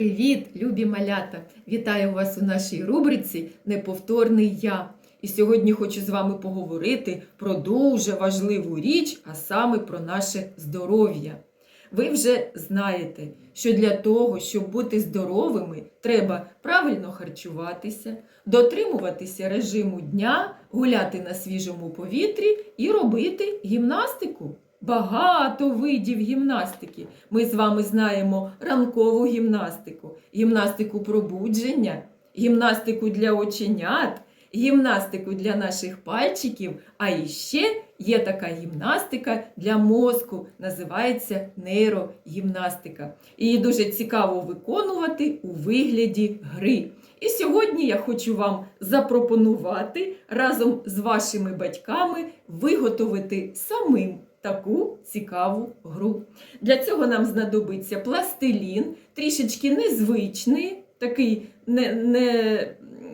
Привіт, любі малята! Вітаю вас у нашій рубриці Неповторний я. І сьогодні хочу з вами поговорити про дуже важливу річ, а саме про наше здоров'я. Ви вже знаєте, що для того, щоб бути здоровими, треба правильно харчуватися, дотримуватися режиму дня, гуляти на свіжому повітрі і робити гімнастику. Багато видів гімнастики. Ми з вами знаємо ранкову гімнастику, гімнастику пробудження, гімнастику для оченят, гімнастику для наших пальчиків. А іще є така гімнастика для мозку, називається нейрогімнастика. Її дуже цікаво виконувати у вигляді гри. І сьогодні я хочу вам запропонувати разом з вашими батьками виготовити самим таку цікаву гру. Для цього нам знадобиться пластилін, трішечки незвичний, такий не, не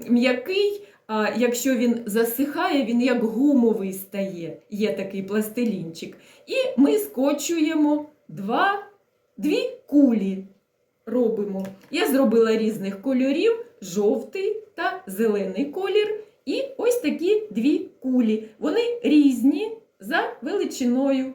м'який. А якщо він засихає, він як гумовий стає. Є такий пластилінчик. І ми скочуємо два, дві кулі. Робимо. Я зробила різних кольорів: жовтий та зелений колір. І ось такі дві кулі. Вони різні за величиною.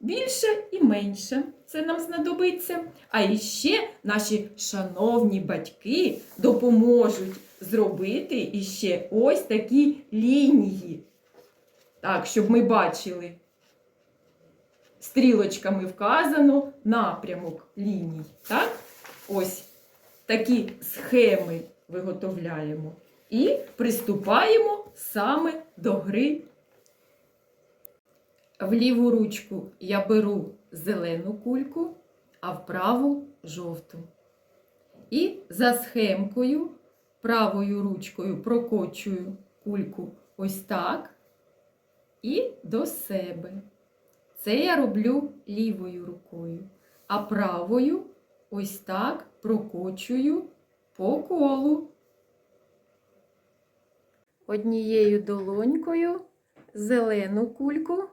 Більше і менше. Це нам знадобиться. А іще наші шановні батьки допоможуть зробити іще ось такі лінії. Так, щоб ми бачили. Стрілочками вказано напрямок ліній. Так? Ось такі схеми виготовляємо. І приступаємо саме до гри. В ліву ручку я беру зелену кульку, а в праву жовту. І за схемкою правою ручкою прокочую кульку ось так і до себе. Це я роблю лівою рукою, а правою ось так прокочую по колу. Однією долонькою зелену кульку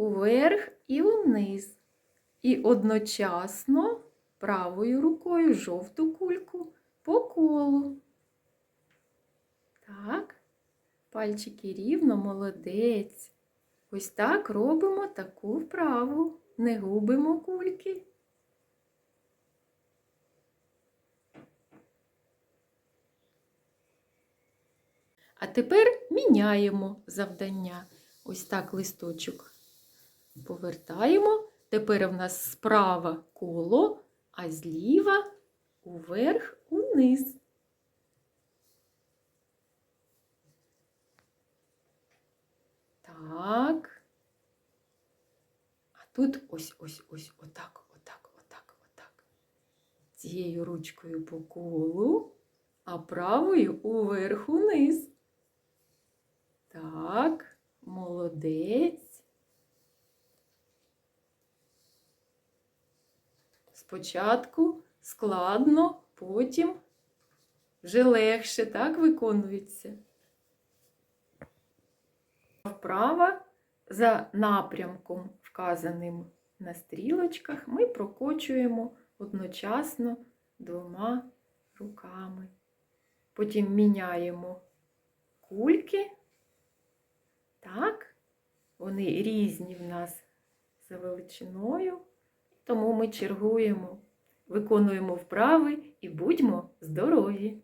уверх і вниз. І одночасно правою рукою жовту кульку по колу. Так, пальчики рівно, молодець. Ось так робимо таку вправу. Не губимо кульки. А тепер міняємо завдання. Ось так листочок повертаємо. Тепер в нас справа коло, а зліва уверх униз. Так. А тут ось ось ось отак, отак, отак, отак. Цією ручкою по колу, а правою уверх униз. Так, молодець. Спочатку складно, потім вже легше так виконується. Вправа за напрямком, вказаним на стрілочках, ми прокочуємо одночасно двома руками. Потім міняємо кульки. Так, вони різні в нас за величиною, тому ми чергуємо, виконуємо вправи і будьмо здорові.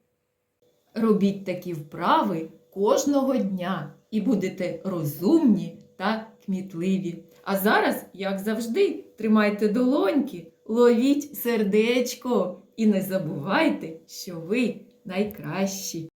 Робіть такі вправи кожного дня і будете розумні та кмітливі. А зараз, як завжди, тримайте долоньки, ловіть сердечко і не забувайте, що ви найкращі.